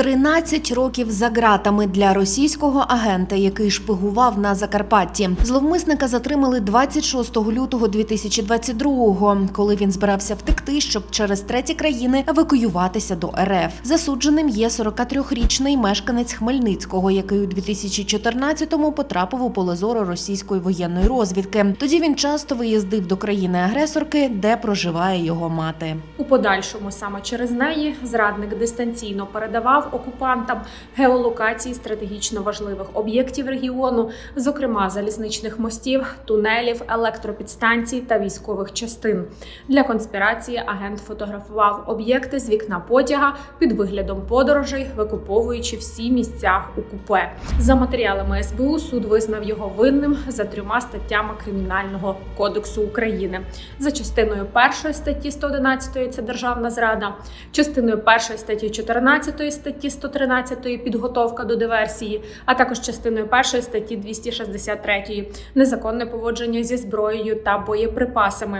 13 років за ґратами для російського агента, який шпигував на Закарпатті. Зловмисника затримали 26 лютого 2022-го, коли він збирався втекти, щоб через треті країни евакуюватися до РФ. Засудженим є 43-річний мешканець Хмельницького, який у 2014-му потрапив у поле зору російської воєнної розвідки. Тоді він часто виїздив до країни-агресорки, де проживає його мати. У подальшому саме через неї зрадник дистанційно передавав окупантам геолокації стратегічно важливих об'єктів регіону, зокрема залізничних мостів, тунелів, електропідстанцій та військових частин. Для конспірації агент фотографував об'єкти з вікна потяга під виглядом подорожей, викуповуючи всі місця у купе. За матеріалами СБУ суд визнав його винним за трьома статтями Кримінального кодексу України. За частиною першої статті 111 – це державна зрада, частиною першої статті 14 статті 113 підготовка до диверсії, а також частиною першої статті 263 незаконне поводження зі зброєю та боєприпасами.